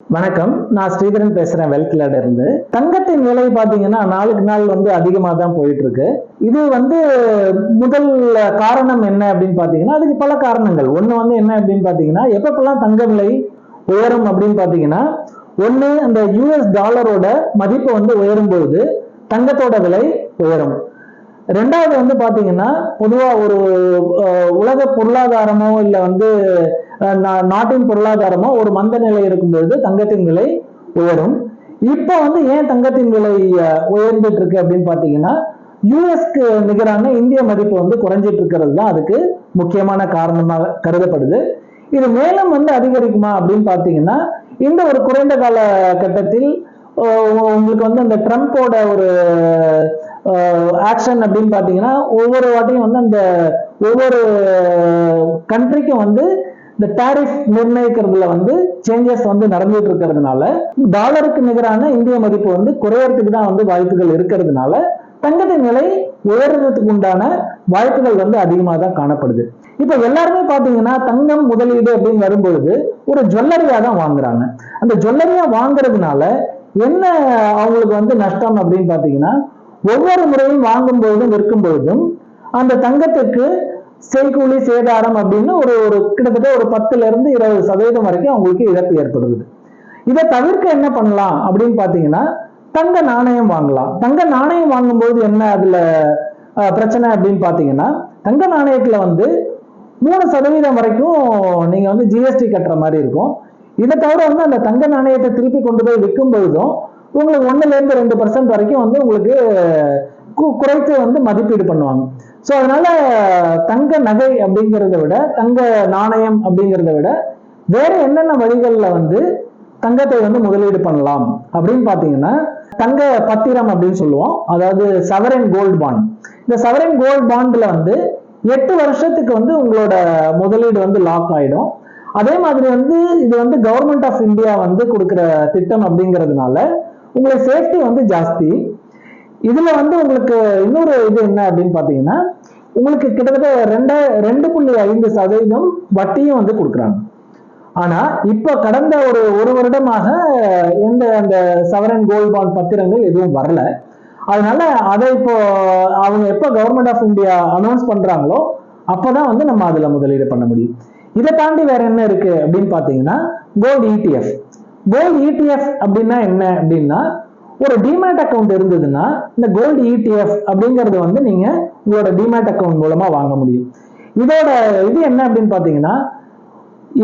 வணக்கம். நான் ஸ்ரீதரன் பேசுறேன் வெல்த்லாட இருந்து தங்கத்தின் விலை பாத்தீங்கன்னா நாளுக்கு நாள் வந்து அதிகமாக தான் போயிட்டு இருக்கு இது வந்து முதல் காரணம் என்ன அப்படின்னு பாத்தீங்கன்னா அதுக்கு பல காரணங்கள். ஒன்று வந்து என்ன அப்படின்னு பாத்தீங்கன்னா எப்பப்பெல்லாம் தங்க விலை உயரும் அப்படின்னு பாத்தீங்கன்னா ஒன்று அந்த யூஎஸ் டாலரோட மதிப்பு வந்து உயரும் பொழுது தங்கத்தோட விலை உயரும். ரெண்டாவது வந்து பாத்தீங்கன்னா பொதுவா ஒரு உலக பொருளாதாரமோ இல்லை வந்து நாட்டின் பொருளாதாரமோ ஒரு மந்த நிலை இருக்கும் பொழுது தங்கத்தின் விலை உயரும். இப்போ வந்து ஏன் தங்கத்தின் விலை உயர்ந்துட்டு இருக்கு அப்படின்னு பார்த்தீங்கன்னா யூஎஸ்க்கு நிகரான இந்திய மதிப்பு வந்து குறைஞ்சிட்டு இருக்கிறது தான் அதுக்கு முக்கியமான காரணமாக கருதப்படுது. இது மேலும் வந்து அதிகரிக்குமா அப்படின்னு பார்த்தீங்கன்னா இந்த ஒரு குறைந்த கால கட்டத்தில் உங்களுக்கு வந்து அந்த ட்ரம்ப்போட ஒரு ஆக்ஷன் அப்படின்னு பார்த்தீங்கன்னா ஒவ்வொரு வாட்டியும் வந்து அந்த ஒவ்வொரு கண்ட்ரிக்கும் வந்து இந்த டாரிஃப் நிர்ணயிக்கிறதுல வந்து சேஞ்சஸ் வந்து நடந்துட்டு இருக்கிறதுனால டாலருக்கு நிகரான இந்திய மதிப்பு வந்து குறையறதுக்கு தான் வந்து வாய்ப்புகள் இருக்கிறதுனால தங்கத்தின் நிலை உயர்றதுக்கு உண்டான வாய்ப்புகள் வந்து அதிகமாக தான் காணப்படுது. இப்போ எல்லாருமே பார்த்தீங்கன்னா தங்கம் முதலீடு அப்படின்னு வரும்பொழுது ஒரு ஜுவல்லரியா தான் வாங்குறாங்க. அந்த ஜுவல்லரியா வாங்குறதுனால என்ன அவங்களுக்கு வந்து நஷ்டம் அப்படின்னு பார்த்தீங்கன்னா ஒவ்வொரு முறையும் வாங்கும் பொழுதும் விற்கும் பொழுதும் அந்த தங்கத்துக்கு செய்கூலி சேதாரம் அப்படின்னு ஒரு ஒரு கிட்டத்தட்ட ஒரு பத்துல இருந்து இருபது சதவீதம் வரைக்கும் அவங்களுக்கு இழப்பு ஏற்படுது. இதை தவிர்க்க என்ன பண்ணலாம் அப்படின்னு பார்த்தீங்கன்னா தங்க நாணயம் வாங்கலாம். தங்க நாணயம் வாங்கும்போது என்ன அதுல அஹ், பிரச்சனை அப்படின்னு பார்த்தீங்கன்னா தங்க நாணயத்துல வந்து மூணு சதவீதம் வரைக்கும் நீங்க வந்து ஜிஎஸ்டி கட்டுற மாதிரி இருக்கும். இதை தவிர வந்து அந்த தங்க நாணயத்தை திருப்பி கொண்டு போய் விற்கும் பொழுதும் உங்களுக்கு ஒண்ணுல இருந்து ரெண்டு பர்சன்ட் வரைக்கும் வந்து உங்களுக்கு குறைத்து வந்து மதிப்பீடு பண்ணுவாங்க. ஸோ அதனால தங்க நகை அப்படிங்கிறத விட தங்க நாணயம் அப்படிங்கிறத விட வேற என்னென்ன வழிகளில் வந்து தங்கத்தை வந்து முதலீடு பண்ணலாம் அப்படின்னு பார்த்தீங்கன்னா தங்க பத்திரம் அப்படின்னு சொல்லுவோம். அதாவது சவரன் கோல்டு பாண்ட் இந்த சவரன் கோல்டு பாண்ட்ல வந்து எட்டு வருஷத்துக்கு வந்து உங்களோட முதலீடு வந்து லாக் ஆயிடும். அதே மாதிரி வந்து இது வந்து கவர்மெண்ட் ஆஃப் இந்தியா வந்து கொடுக்குற திட்டம் அப்படிங்கிறதுனால உங்களுக்கு சேஃப்டி வந்து ஜாஸ்தி. இதுல வந்து உங்களுக்கு இன்னொரு இது என்ன அப்படின்னு பாத்தீங்கன்னா உங்களுக்கு கிட்டத்தட்ட ரெண்டு ரெண்டு புள்ளி ஐந்து சதவீதம் வட்டியும் வந்து கொடுக்குறாங்க. ஆனா இப்ப கடந்த ஒரு ஒரு வருடமாக எந்த அந்த சவரன் கோல்ட் பாண்ட் பத்திரங்கள் எதுவும் வரல. அதனால அதை இப்போ அவங்க எப்போ கவர்மெண்ட் ஆஃப் இந்தியா அனௌன்ஸ் பண்றாங்களோ அப்பதான் வந்து நம்ம அதுல முதலீடு பண்ண முடியும். இதை தாண்டி வேற என்ன இருக்கு அப்படின்னு பாத்தீங்கன்னா கோல்டு இடிஎஃப் கோல்டு இடிஎஃப் அப்படின்னா என்ன அப்படின்னா ஒரு டிமேட் அக்கௌண்ட் இருந்ததுன்னா இந்த கோல்டு இடிஎஃப் அப்படிங்கறது வந்து நீங்க உங்களோட டிமேட் அக்கவுண்ட் மூலமா வாங்க முடியும். இதோட இது என்ன அப்படின்னு பாத்தீங்கன்னா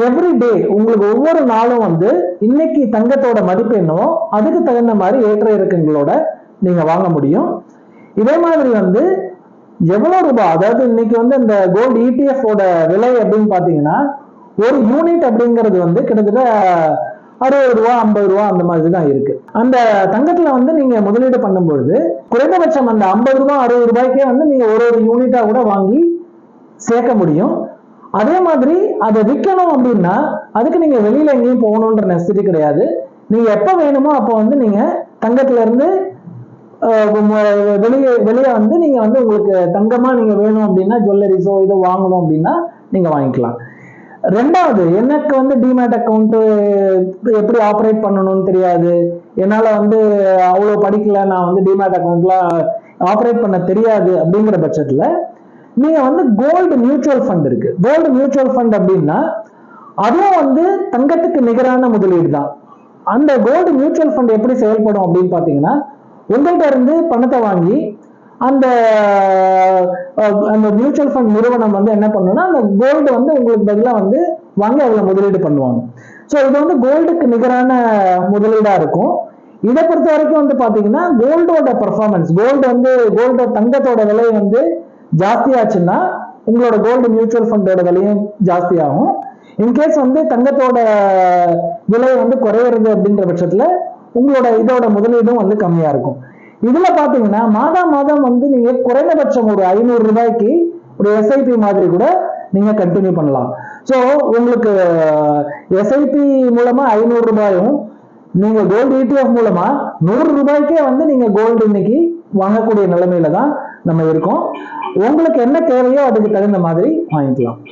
எவ்ரி டே உங்களுக்கு ஒவ்வொரு நாளும் வந்து இன்னைக்கு தங்கத்தோட மதிப்பு என்னவோ அதுக்கு தகுந்த மாதிரி ஏற்ற இறக்கங்களோட நீங்க வாங்க முடியும். இதே மாதிரி வந்து எவ்வளவு ரூபாய் அதாவது இன்னைக்கு வந்து இந்த கோல்டு இடிஎஃப் ஓட விலை அப்படின்னு பாத்தீங்கன்னா ஒரு யூனிட் அப்படிங்கிறது வந்து கிட்டத்தட்ட அறுபது ரூபா ஐம்பது ரூபா அந்த மாதிரி தான் இருக்கு. அந்த தங்கத்துல வந்து நீங்க முதலீடு பண்ணும்பொழுது குறைந்தபட்சம் அந்த ஐம்பது ரூபா அறுபது ரூபாய்க்கே வந்து நீங்க ஒரு ஒரு யூனிட்டா கூட வாங்கி சேர்க்க முடியும். அதே மாதிரி அதை விற்கணும் அப்படின்னா அதுக்கு நீங்க வெளியில எங்கேயும் போகணுன்ற நெசசிட்டி கிடையாது. நீங்க எப்ப வேணுமோ அப்போ வந்து நீங்க தங்கத்துல இருந்து வெளியே வெளியே வந்து நீங்க வந்து உங்களுக்கு தங்கமா நீங்க வேணும் அப்படின்னா ஜுவல்லரிஸோ இதோ வாங்கணும் அப்படின்னா நீங்க வாங்கிக்கலாம். ரெண்டாவது எனக்கு வந்து டிமேட் அக்கௌண்ட் எப்படி ஆப்ரேட் பண்ணணும்னு தெரியாது. என்னால வந்து அவ்வளோ படிக்கல நான் வந்து டிமேட் அக்கௌண்ட்லாம் ஆப்ரேட் பண்ண தெரியாது அப்படிங்கிற பட்சத்துல நீங்க வந்து கோல்டு மியூச்சுவல் ஃபண்ட் இருக்கு. கோல்டு மியூச்சுவல் ஃபண்ட் அப்படின்னா அதுவும் வந்து தங்கத்துக்கு நிகரான முதலீடு தான். அந்த கோல்டு மியூச்சுவல் ஃபண்ட் எப்படி செயல்படும் அப்படின்னு பார்த்தீங்கன்னா உங்கள்கிட்ட இருந்து பணத்தை வாங்கி அந்த அந்த மியூச்சுவல் ஃபண்ட் நிறுவனம் வந்து என்ன பண்ணுன்னா அந்த கோல்டு வந்து உங்களுக்கு பதிலாக வந்து வாங்கி அதில் முதலீடு பண்ணுவாங்க. ஸோ இது வந்து கோல்டுக்கு நிகரான முதலீடாக இருக்கும். இதை பொறுத்த வரைக்கும் வந்து பார்த்தீங்கன்னா கோல்டோட பர்ஃபார்மன்ஸ் கோல்டு வந்து கோல்டு தங்கத்தோட விலை வந்து ஜாஸ்தியாச்சுன்னா உங்களோட கோல்டு மியூச்சுவல் ஃபண்டோட விலையும் ஜாஸ்தியாகும். இன்கேஸ் வந்து தங்கத்தோட விலை வந்து குறையிறது அப்படின்ற பட்சத்தில் உங்களோட இதோட முதலீடும் வந்து கம்மியாக இருக்கும். இதுல பாத்தீங்கன்னா மாதா மாதம் வந்து நீங்க குறைந்தபட்சம் ஒரு ஐநூறு ரூபாய்க்கு ஒரு எஸ்ஐபி மாதிரி கூட நீங்க கண்டினியூ பண்ணலாம். ஸோ உங்களுக்கு எஸ்ஐபி மூலமா ஐநூறு ரூபாயும் நீங்க கோல்டு இடிஎஃப் மூலமா நூறு ரூபாய்க்கே வந்து நீங்க கோல்டு இன்னைக்கு வாங்கக்கூடிய நிலைமையில தான் நம்ம இருக்கோம். உங்களுக்கு என்ன தேவையோ அதுக்கு தகுந்த மாதிரி வாங்கிக்கலாம்.